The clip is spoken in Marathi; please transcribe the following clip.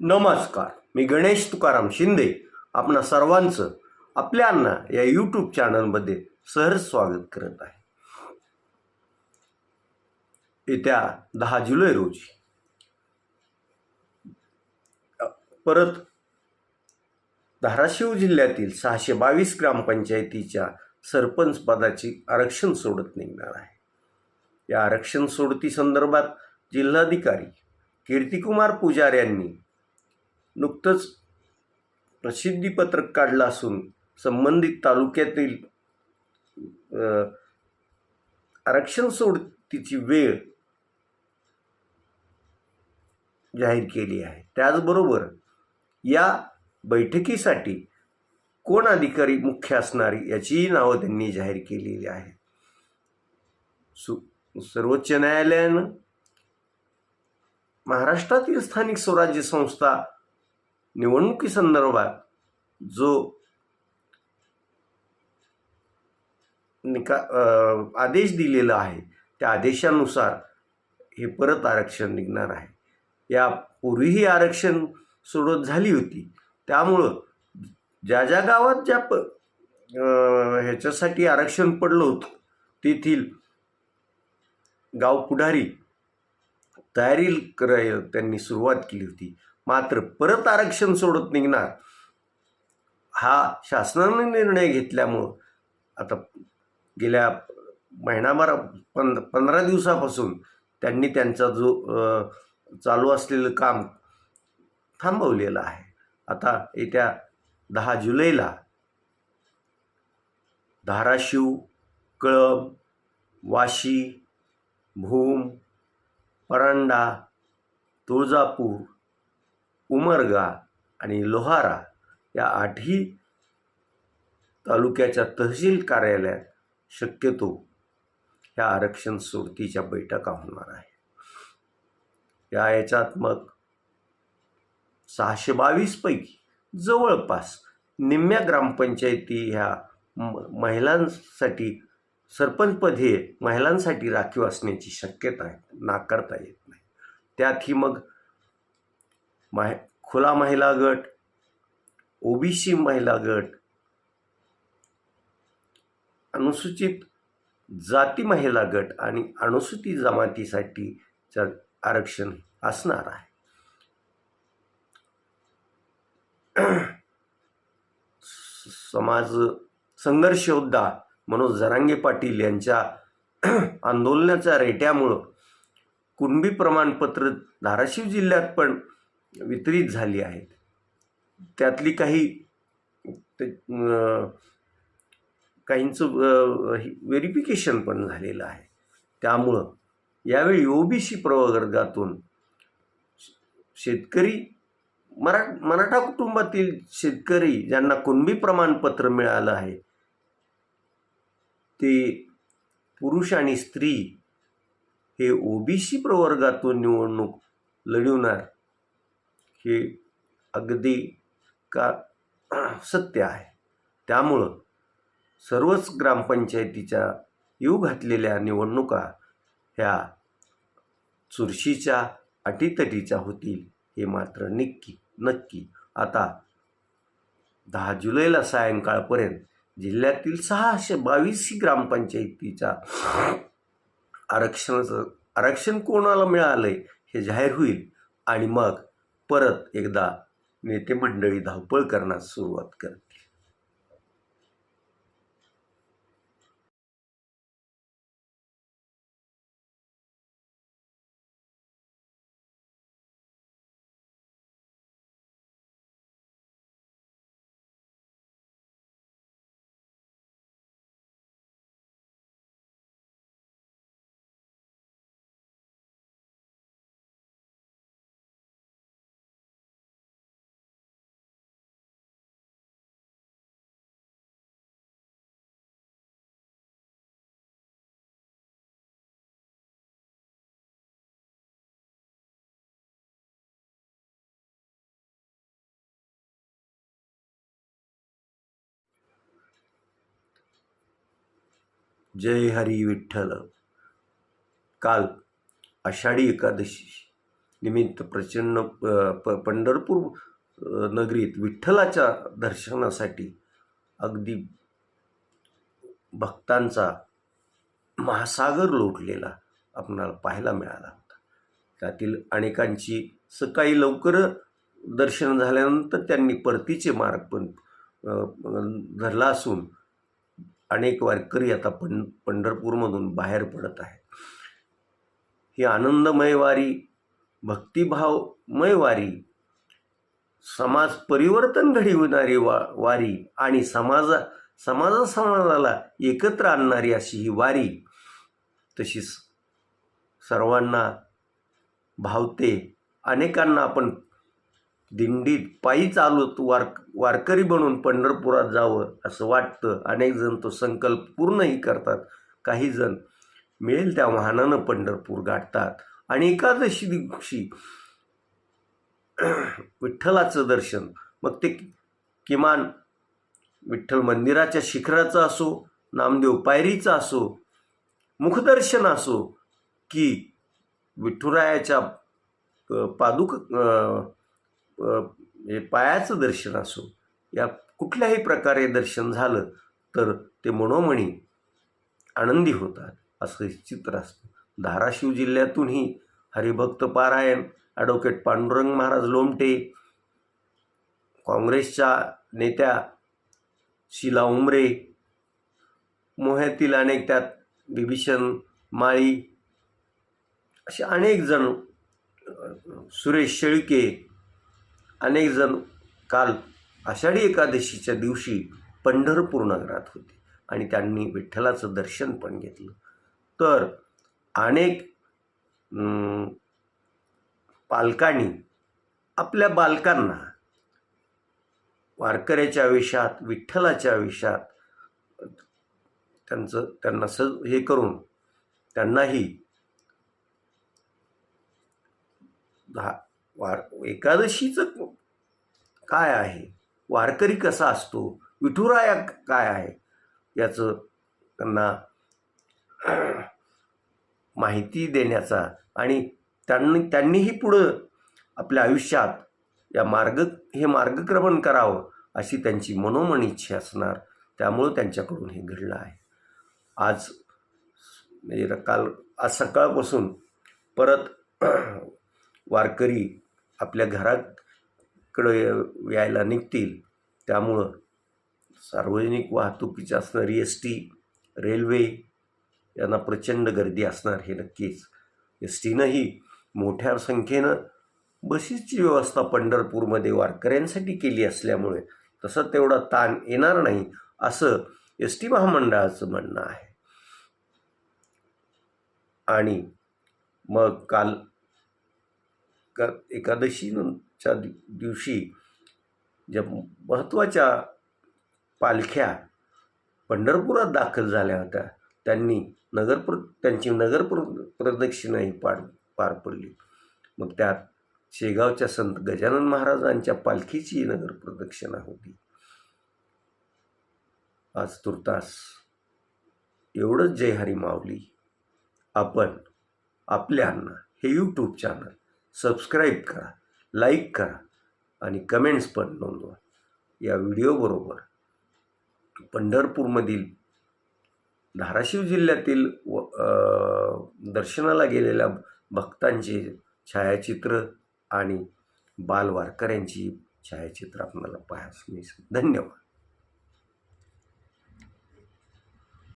नमस्कार. मी गणेश तुकाराम शिंदे. आपणा सर्वांचं आपल्या अण्णा या यूट्यूब चॅनलमध्ये सहर्ष स्वागत करत आहे. येत्या दहा जुलै रोजी. परत धाराशिव जिल्ह्यातील सहाशे बावीस ग्रामपंचायतीच्या सरपंच पदाची आरक्षण सोडत निघणार आहे. या आरक्षण सोडती संदर्भात जिल्हाधिकारी कीर्तिकुमार पुजार यांनी नुकतंच प्रसिद्धीपत्रक काढलं असून संबंधित तालुक्यातील आरक्षण सोडतीची वेळ जाहीर केली आहे. त्याचबरोबर या बैठकीसाठी कोण अधिकारी मुख्य असणारी याचीही नावं त्यांनी जाहीर केलेली आहे सु सर्वोच्च न्यायालयानं महाराष्ट्रातील स्थानिक स्वराज्य संस्था निवडणुकीसंदर्भात जो निका आदेश दिलेला आहे त्या आदेशानुसार हे परत आरक्षण निघणार आहे. यापूर्वीही आरक्षण सोडत झाली होती. त्यामुळं ज्या ज्या गावात ज्या प ह्याच्यासाठी आरक्षण पडलं होतं तेथील गाव पुढारी तयारी करायला त्यांनी सुरुवात केली होती. मात्र परत आरक्षण सोडत निघणार. हा शासनाने निर्णय घेतल्यामुळं आता गेल्या महिनाभर पंध पंधरा दिवसापासून त्यांनी त्यांचा जो चालू असलेलं काम थांबवलेलं आहे. आता येत्या दहा जुलैला धाराशिव कळम वाशी भूम परांडा तुळजापूर उमरगा आणि लोहारा या आठही तालुक्याच्या तहसील कार्यालयात शक्यतो ह्या आरक्षण सोडतीच्या बैठका होणार आहे. या याच्यात मग सहाशे बावीसपैकी जवळपास निम्म्या ग्रामपंचायती ह्या म महिलांसाठी सरपंचपद हे महिलांसाठी राखीव असण्याची शक्यता आहे नाकारता येत नाही. त्यातही मग माहि खुला महिला गट ओबीसी महिला गट अनुसूचित जाती महिला गट आणि अनुसूचित जमातीसाठी आरक्षण असणार आहे. समाज संघर्ष योद्धा मनोज जरांगे पाटील यांच्या आंदोलनाच्या रेट्यामुळं कुणबी प्रमाणपत्र धाराशिव जिल्ह्यात पण वितरित झाली आहेत. त्यातली काही ते- काहींचं व्हेरिफिकेशन पण झालेलं आहे. त्यामुळं यावेळी ओबीसी प्रवर्गातून शेतकरी मरा मराठा कुटुंबातील शेतकरी ज्यांना कुणबी प्रमाणपत्र मिळालं आहे ते पुरुष आणि स्त्री हे ओबीसी प्रवर्गातून निवडणूक लढवणार हे अगदी का सत्य आहे. त्यामुळं सर्वच ग्रामपंचायतीच्या येऊ घातलेल्या निवडणुका ह्या चुरशीच्या अटीतटीच्या होतील हे मात्र नक्की नक्की. आता दहा जुलैला सायंकाळपर्यंत जिल्ह्यातील सहाशे बावीस ग्रामपंचायतीच्या आरक्षणाचं आरक्षण कोणाला मिळालं आहे हे जाहीर होईल आणि मग परत एकदा नेते मंडळी धावपळ करण्यास सुरुवात करते जय हरी विठ्ठल. काल आषाढी एकादशी निमित्त प्रचंड प- प- पंढरपूर नगरीत विठ्ठलाच्या दर्शनासाठी अगदी भक्तांचा महासागर लोटलेला आपणाला पाहायला मिळाला होता. त्यातील अनेकांची सकाळी लवकर दर्शन झाल्यानंतर त्यांनी परतीचे मार्ग पण धरला असून अनेक वारकरी आता पं पंढरपूरमधून बाहेर पडत आहेत. ही आनंदमय वारी भक्तिभावमय वारी समाज परिवर्तन घडविणारी वा वारी आणि समाजा समाजा समाजाला एकत्र आणणारी अशी ही वारी तशीच सर्वांना भावते. अनेकांना आपण दिंडीत पायी चालत वार वारकरी बनून पंढरपुरात जावं असं वाटतं. अनेक जण तो संकल्प पूर्णही करतात. काही जण मिळेल त्या वाहनानं पंढरपूर गाठतात. आणि एकादशी दिवशी विठ्ठलाचं दर्शन. मग ते किमान विठ्ठल मंदिराच्या शिखराचं असो नामदेव पायरीचं असो मुखदर्शन असो की विठुरायाच्या पादुक म्हणजे हे पायाचं दर्शन असो या कुठल्याही प्रकारे दर्शन झालं तर ते मनोमणी आनंदी होतात असं चित्र असतं. धाराशिव जिल्ह्यातूनही हरिभक्त पारायण ॲडव्होकेट पांडुरंग महाराज लोमटे काँग्रेसच्या नेत्या शिला उमरे मोह्यातील अनेक त्यात बिभीषण माळी असे अनेक जण सुरेश शेळके अनेकजण काल आषाढी एकादशीच्या दिवशी पंढरपूर नगरात होते आणि त्यांनी विठ्ठलाचं दर्शन पण घेतलं. तर अनेक पालकांनी आपल्या बालकांना वारकऱ्याच्या वेशात विठ्ठलाच्या वेशात त्यांचं त्यांना स हे करून त्यांनाही धा वार एकादशीचं काय आहे? वारकरी कसा असतो? विठुराया काय आहे? याचं त्यांना माहिती देण्याचा आणि त्यांनी त्यांनीही पुढं आपल्या आयुष्यात या मार्ग हे मार्गक्रमण करावं अशी त्यांची मनोमन इच्छा असणार. त्यामुळं त्यांच्याकडून हे घडलं आहे. आज म्हणजे काल आज सकाळपासून परत वारकरी आपल्या घराकडे यायला निघतील. त्यामुळं सार्वजनिक वाहतुकीची असणारी एस टी रेल्वे यांना प्रचंड गर्दी असणार हे नक्कीच. एस टीनंही मोठ्या संख्येनं बसेसची व्यवस्था पंढरपूरमध्ये वारकऱ्यांसाठी केली असल्यामुळे तसं तेवढा ताण येणार नाही असं एस टी महामंडळाचं म्हणणं आहे. आणि मग काल एका एकादशीच्या दिवशी ज्या महत्त्वाच्या पालख्या पंढरपुरात दाखल झाल्या होत्या त्यांनी नगरप्र त्यांची नगरप्र प्रदक्षिणाही पार पार पडली. मग त्यात शेगावच्या संत गजानन महाराजांच्या पालखीची नगर प्रदक्षिणा होती. आज तुर्तास एवढंच जय हरी माऊली. आपण आपल्यांना हे यूट्यूब चॅनल सबस्क्राईब करा लाईक करा आणि कमेंट्स पण नोंदवा. या व्हिडिओबरोबर पंढरपूरमधील धाराशिव जिल्ह्यातील व दर्शनाला गेलेल्या भक्तांचे छायाचित्र आणि बालवारकऱ्यांची छायाचित्र आपल्याला पाहायला मिळतील धन्यवाद.